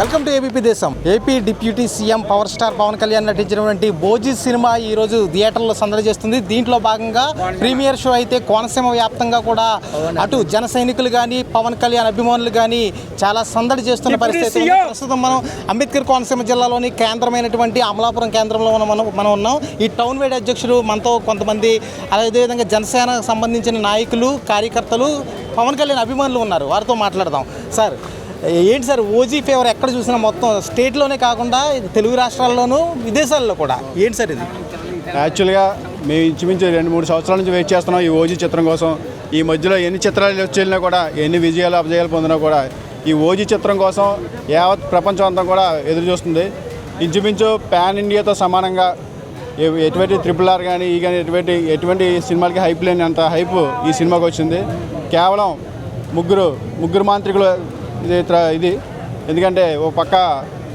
Welcome to ABP Desam. AP deputy CM power star Pawan Kalyan నటించినటువంటి బోజీ cinema ఈ రోజు థియేటర్లో సందడి చేస్తుంది. దీంట్లో భాగంగా ప్రీమియర్ షో అయితే కోనసీమ వ్యాప్తంగా కూడా అటు జన సైనికులు కానీ పవన్ కళ్యాణ్ అభిమానులు కానీ చాలా సందడి చేస్తున్న పరిస్థితి. ప్రస్తుతం మనం అంబేద్కర్ కోనసీమ జిల్లాలోని కేంద్రమైనటువంటి అమలాపురం కేంద్రంలో మనం మనం- మనం ఉన్నాం. ఈ టౌన్ వైడ్ అధ్యక్షుడు మనతో కొంతమంది అదేవిధంగా జనసేనకు సంబంధించిన నాయకులు కార్యకర్తలు పవన్ కళ్యాణ్ అభిమానులు ఉన్నారు. వారితో మాట్లాడదాం. సార్ ఏంటి సార్ ఓజీ ఫేవర్ ఎక్కడ చూసినా మొత్తం స్టేట్లోనే కాకుండా తెలుగు రాష్ట్రాల్లోనూ విదేశాల్లో కూడా. ఏంటి సార్ ఇది? యాక్చువల్గా మేము ఇంచుమించు రెండు మూడు సంవత్సరాల నుంచి వెయిట్ చేస్తున్నాం ఈ ఓజీ చిత్రం కోసం. ఈ మధ్యలో ఎన్ని చిత్రాలు వచ్చినా కూడా ఎన్ని విజయాలు అపజయాలు పొందినా కూడా ఈ ఓజీ చిత్రం కోసం యావత్ ప్రపంచం అంతా కూడా ఎదురు చూస్తుంది. ఇంచుమించు పాన్ ఇండియాతో సమానంగా ఎటువంటి ట్రిపుల్ ఆర్ కానీ ఈ కానీ ఎటువంటి ఎటువంటి సినిమాలకి హైప్ లేని అంత హైప్ ఈ సినిమాకి వచ్చింది. కేవలం ముగ్గురు ముగ్గురు మాంత్రికులు ఇది త్ర- ఇది. ఎందుకంటే ఓ పక్క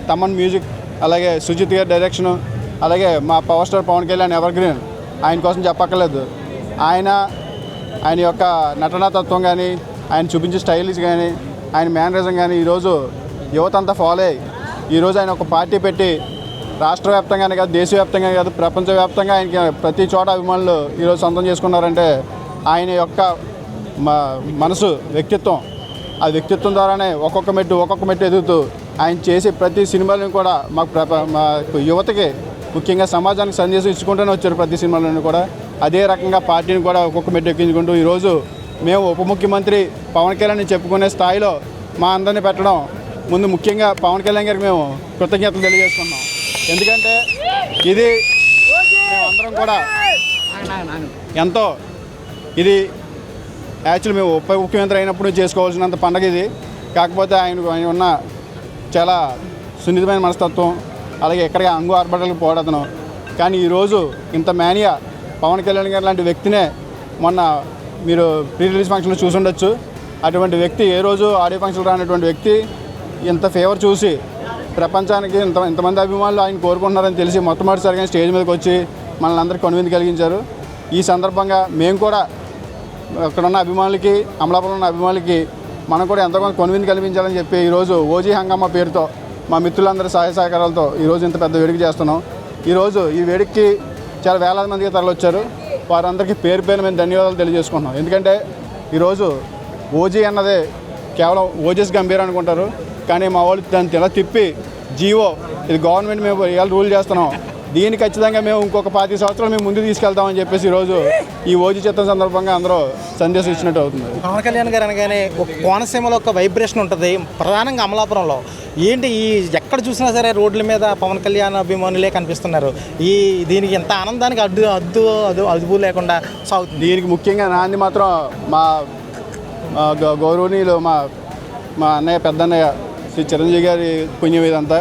తమన్ మ్యూజిక్ అలాగే సుజిత్ గారి డైరెక్షను అలాగే మా power star Pawan Kalyan evergreen ఆయన కోసం చెప్పక్కర్లేదు. ఆయన ఆయన యొక్క నటనా తత్వం కానీ ఆయన చూపించే స్టైల్స్ కానీ ఆయన మేనరిజం కానీ ఈరోజు యువత అంతా ఫాలో అయ్యి ఈరోజు ఆయన ఒక పార్టీ పెట్టి రాష్ట్ర వ్యాప్తంగానే కాదు దేశవ్యాప్తంగా కాదు ప్రపంచవ్యాప్తంగా ఆయనకి ప్రతి చోట అభిమానులు ఈరోజు సొంతం చేసుకున్నారంటే ఆయన యొక్క మ- మనసు వ్యక్తిత్వం ఆ వ్యక్తిత్వం ద్వారానే ఒక్కొక్క మెట్టు ఒక్కొక్క మెట్టు ఎదుగుతూ ఆయన చేసే ప్రతి సినిమాలను కూడా మాకు మా యువతకి ముఖ్యంగా సమాజానికి సందేశం ఇచ్చుకుంటూనే వచ్చారు ప్రతి సినిమాలను కూడా. అదే రకంగా పార్టీని కూడా ఒక్కొక్క మెట్టు ఎక్కించుకుంటూ ఈరోజు మేము ఉప ముఖ్యమంత్రి పవన్ కళ్యాణ్ చెప్పుకునే స్థాయిలో మా అందరిని పెట్టడం. ముందు ముఖ్యంగా పవన్ కళ్యాణ్ గారికి మేము కృతజ్ఞతలు తెలియజేస్తున్నాం ఎందుకంటే ఇది మేమందరం కూడా ఎంతో ఇది యాక్చువల్ మేము ఉప ముఖ్యమంత్రి అయినప్పుడు చేసుకోవాల్సినంత పండగ ఇది. కాకపోతే ఆయన ఆయన ఉన్న చాలా సున్నితమైన మనస్తత్వం అలాగే ఎక్కడికి అంగు ఆర్భటాలకు పోరాడతను కానీ ఈరోజు ఇంత మేనియా పవన్ కళ్యాణ్ గారు లాంటి వ్యక్తినే మొన్న మీరు ప్రీ రిలీజ్ ఫంక్షన్లో చూసుండొచ్చు. అటువంటి వ్యక్తి ఏ రోజు ఆడియో ఫంక్షన్ రానటువంటి వ్యక్తి ఇంత ఫేవర్ చూసి ప్రపంచానికి ఇంత ఇంతమంది అభిమానులు ఆయన కోరుకుంటున్నారని తెలిసి మొట్టమొదటిసారిగా స్టేజ్ మీదకి వచ్చి మనల్ని అందరికీ కనువిందు కలిగించారు. ఈ సందర్భంగా మేము కూడా అక్కడ ఉన్న అభిమానులకి అమలాపురం ఉన్న అభిమానులకి మనం కూడా ఎంతో కొంత కొనువింది కల్పించాలని చెప్పి ఈరోజు ఓజీ హంగమ్మ పేరుతో మా మిత్రులందరి సహాయ సహకారాలతో ఈరోజు ఇంత పెద్ద వేడుక చేస్తున్నాం. ఈరోజు ఈ వేడుకకి చాలా వేలాది మందికి తరలివచ్చారు వారందరికీ పేరు పేరు మేము ధన్యవాదాలు తెలియజేసుకుంటున్నాం. ఎందుకంటే ఈరోజు ఓజీ అన్నదే కేవలం ఓజెస్ గంభీర్ అనుకుంటారు. కానీ మా వాళ్ళు దాన్ని ఇలా తిప్పి జీవో ఇది గవర్నమెంట్ మేము ఇవాళ రూల్ చేస్తున్నాం. దీన్ని ఖచ్చితంగా మేము ఇంకొక పాతి సంవత్సరాలు మేము ముందుకు తీసుకెళ్తామని చెప్పేసి ఈరోజు ఈ ఓజీ చిత్రం సందర్భంగా అందరూ సందేశం ఇచ్చినట్టు అవుతుంది పవన్ కళ్యాణ్ గారు అనగానే ఒక కోనసీమలో ఒక వైబ్రేషన్ ఉంటుంది ప్రధానంగా అమలాపురంలో. ఏంటి ఈ ఎక్కడ చూసినా సరే రోడ్ల మీద పవన్ కళ్యాణ్ అభిమానులే కనిపిస్తున్నారు. ఈ దీనికి ఎంత ఆనందానికి అడ్డు అద్దు అదు అదుపు లేకుండా సాగుతుంది. దీనికి ముఖ్యంగా నాంది మాత్రం మా గౌరవనీయులు మా మా అన్నయ్య పెద్దన్నయ్య శ్రీ చిరంజీవి గారి పుణ్యం ఇదంతా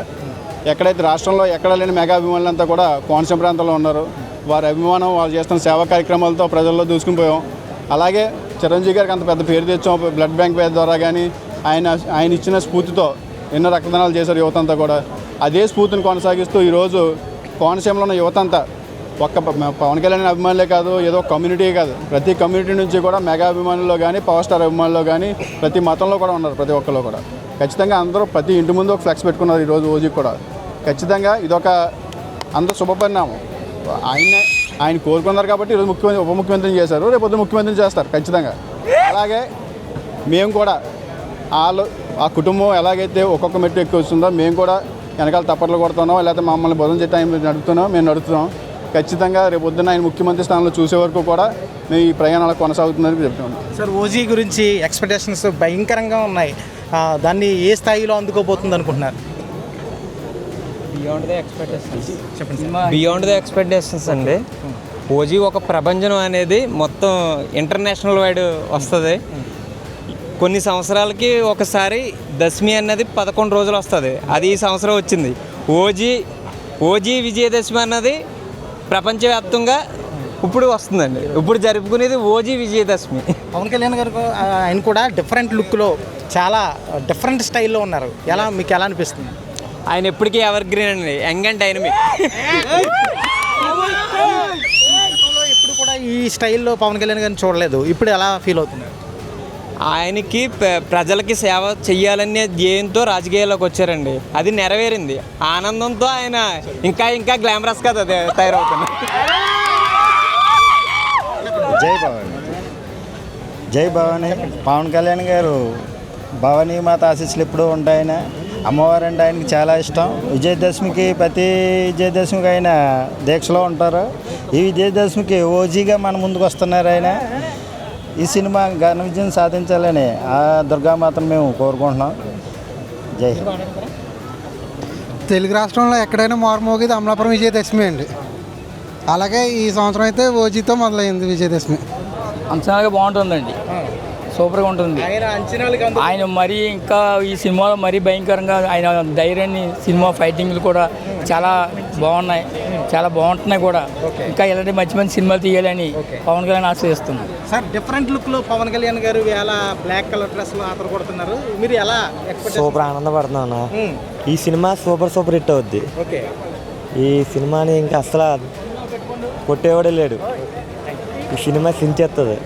ఎక్కడైతే రాష్ట్రంలో ఎక్కడ లేని మెగా అభిమానులంతా కూడా కోనసీమ ప్రాంతంలో ఉన్నారు. వారి అభిమానం వాళ్ళు చేస్తున్న సేవా కార్యక్రమాలతో ప్రజల్లో దూసుకుని పోయాం. అలాగే చిరంజీవి గారికి అంత పెద్ద పేరు తెచ్చాం. బ్లడ్ బ్యాంక్ పేరు ద్వారా కానీ ఆయన ఆయన ఇచ్చిన స్ఫూర్తితో ఎన్నో రక్తదానాలు చేశారు యువత అంతా కూడా. అదే స్ఫూర్తిని కొనసాగిస్తూ ఈరోజు కోనసీమలో ఉన్న యువత అంతా ఒక్క పవన్ కళ్యాణ్ అభిమానులే కాదు ఏదో కమ్యూనిటీ కాదు. ప్రతి కమ్యూనిటీ నుంచి కూడా మెగా అభిమానుల్లో కానీ పవర్ స్టార్ అభిమానుల్లో కానీ ప్రతి మతంలో కూడా ఉన్నారు ప్రతి ఒక్కరిలో కూడా. ఖచ్చితంగా అందరూ ప్రతి ఇంటి ముందు ఒక ఫ్లెక్స్ పెట్టుకున్నారు ఈరోజు రోజుకి కూడా. ఖచ్చితంగా ఇదొక అందరూ శుభపరిణామం ఆయన ఆయన కోరుకున్నారు కాబట్టి ఈరోజు ముఖ్యమంత్రి ఉప ముఖ్యమంత్రిని చేశారు. రేపు పొద్దున్న ముఖ్యమంత్రిని చేస్తారు ఖచ్చితంగా. అలాగే మేము కూడా వాళ్ళు ఆ కుటుంబం ఎలాగైతే ఒక్కొక్క మెట్టు ఎక్కువ వస్తుందో మేము కూడా వెనకాల తప్పట్లు కొడుతున్నాం లేకపోతే మమ్మల్ని బుధం చెట్టు ఆయన నడుపుతున్నాం మేము నడుపుతున్నాం. ఖచ్చితంగా రేపు పొద్దున్న ఆయన ముఖ్యమంత్రి స్థానంలో చూసే వరకు కూడా మేము ఈ ప్రయాణాలు కొనసాగుతుందని చెప్తున్నాం. సార్ ఓజీ గురించి ఎక్స్పెక్టేషన్స్ భయంకరంగా ఉన్నాయి. దాన్ని ఏ స్థాయిలో అందుకోబోతుంది అనుకుంటున్నారు బియాండ్ ద ఎక్స్పెక్టేషన్స్ చెప్పండి బియాండ్ ద ఎక్స్పెక్టేషన్స్ అండి. ఓజీ ఒక ప్రపంచం అనేది మొత్తం ఇంటర్నేషనల్ వైడ్ వస్తుంది. కొన్ని సంవత్సరాలకి ఒకసారి దశమి అనేది పదకొండు రోజులు వస్తుంది. అది ఈ సంవత్సరం వచ్చింది. ఓజీ ఓజీ విజయదశమి అన్నది ప్రపంచవ్యాప్తంగా ఇప్పుడు వస్తుందండి. ఇప్పుడు జరుపుకునేది ఓజీ విజయదశమి. పవన్ కళ్యాణ్ గారు ఆయన కూడా డిఫరెంట్ లుక్లో చాలా డిఫరెంట్ స్టైల్లో ఉన్నారు. ఎలా మీకు ఎలా అనిపిస్తుంది? ఆయన ఎప్పటికీ ఎవర్ గ్రీన్ అండి. యంగ్ అండ్ డైనమిక్ ఎప్పుడు కూడా ఈ స్టైల్లో పవన్ కళ్యాణ్ గారిని చూడలేదు. ఇప్పుడు ఎలా ఫీల్ అవుతున్నారు ఆయనకి ప్ర- ప్రజలకి సేవ చెయ్యాలనే ధ్యేయంతో రాజకీయాల్లోకి వచ్చారండి. అది నెరవేరింది. ఆనందంతో ఆయన ఇంకా ఇంకా గ్లామరస్గా త- తయారవుతున్నారు. జై భవాని. జై భవాని. పవన్ కళ్యాణ్ గారు భవానీ మాత ఆశీస్సులు ఎప్పుడూ ఉంటాయన. అమ్మవారు అంటే ఆయనకి చాలా ఇష్టం. విజయదశమికి ప్రతి విజయదశమికి ఆయన దీక్షలో ఉంటారు. ఈ విజయదశమికి ఓజీగా మన ముందుకు వస్తున్నారు ఆయన. ఈ సినిమా ఘన విజయం సాధించాలని ఆ దుర్గామాతను మేము కోరుకుంటున్నాం. జై హింద్. తెలుగు రాష్ట్రంలో ఎక్కడైనా మారుమోగేది అమలాపురం విజయదశమి అండి. అలాగే ఈ సంవత్సరం అయితే ఓజీతో మొదలైంది విజయదశమి. అంచనాగా బాగుంటుందండి. సూపర్గా ఉంటుంది. ఆయన మరీ ఇంకా ఈ సినిమాలో మరీ భయంకరంగా ఆయన ధైర్యాన్ని సినిమా ఫైటింగ్లు కూడా చాలా బాగున్నాయి. చాలా బాగుంటున్నాయి కూడా. ఇంకా ఇలాంటి మంచి మంచి సినిమాలు తీయాలని పవన్ కళ్యాణ్ ఆశిస్తున్నాను సార్ డిఫరెంట్ లుక్లో పవన్ కళ్యాణ్ గారు ఎలా బ్లాక్ కలర్ డ్రెస్లో ఆతర కొడుతున్నారు. మీరు ఎలా సూపర్ ఆనందపడుతున్నాను. ఈ సినిమా సూపర్ సూపర్ హిట్ అవుద్ది. ఓకే. ఈ సినిమాని ఇంకా అసలు కొట్టేవాడే లేడు. ఈ సినిమా సించేస్తుంది